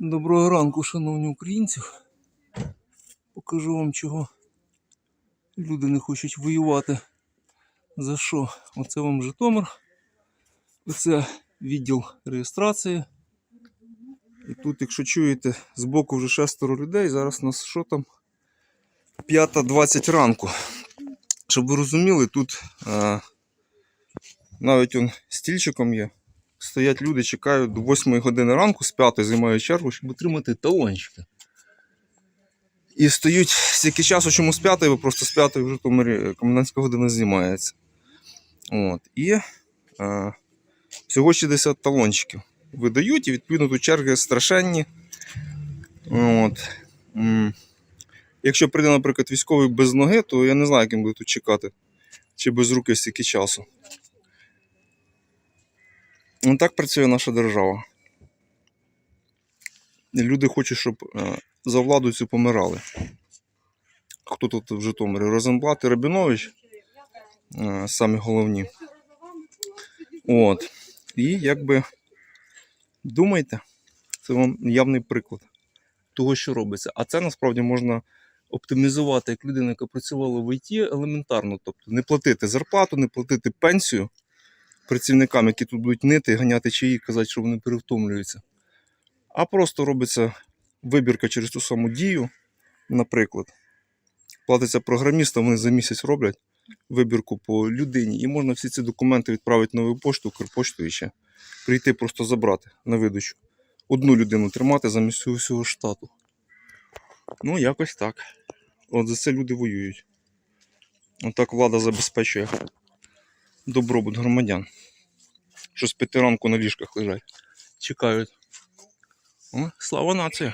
Доброго ранку, шановні українці. Покажу вам, чого люди не хочуть воювати. За що? Оце вам Житомир. Оце відділ реєстрації. І тут, якщо чуєте, збоку вже шестеро людей. Зараз у нас що там? 5.20 ранку. Щоб ви розуміли, тут е, навіть он стільчиком є. Стоять люди, чекають до 8 години ранку, з 5 займають чергу, щоб отримати талончики. І стоять стільки часу, чому з 5, бо просто з 5 в Житомирі комендантська година знімається. От. І е, всього 60 талончиків видають, і відповідно тут черги страшенні. От. Якщо прийде, наприклад, військовий без ноги, то я не знаю, як він буде тут чекати. Чи без руки стільки часу. Ну, так працює наша держава. Люди хочуть, щоб е, за владу цю помирали. Хто тут в Житомирі? Розенблат і Рабінович. Е, самі головні. От. І якби думайте, це вам явний приклад того, що робиться. А це насправді можна оптимізувати як людина, яка працювала в ІТ елементарно. Тобто не платити зарплату, не платити пенсію працівникам, які тут будуть нити, ганяти чаї, казати, що вони перевтомлюються. А просто робиться вибірка через ту саму дію, наприклад. Платиться програмістам, вони за місяць роблять вибірку по людині, і можна всі ці документи відправити нову пошту, Укрпошту і ще прийти просто забрати на видачу. Одну людину тримати замість всього штату. Ну, якось так. От за це люди воюють. Отак влада забезпечує добробут громадян. Що з п'яти ранку на ліжках лежать. Чекають. О, слава нації!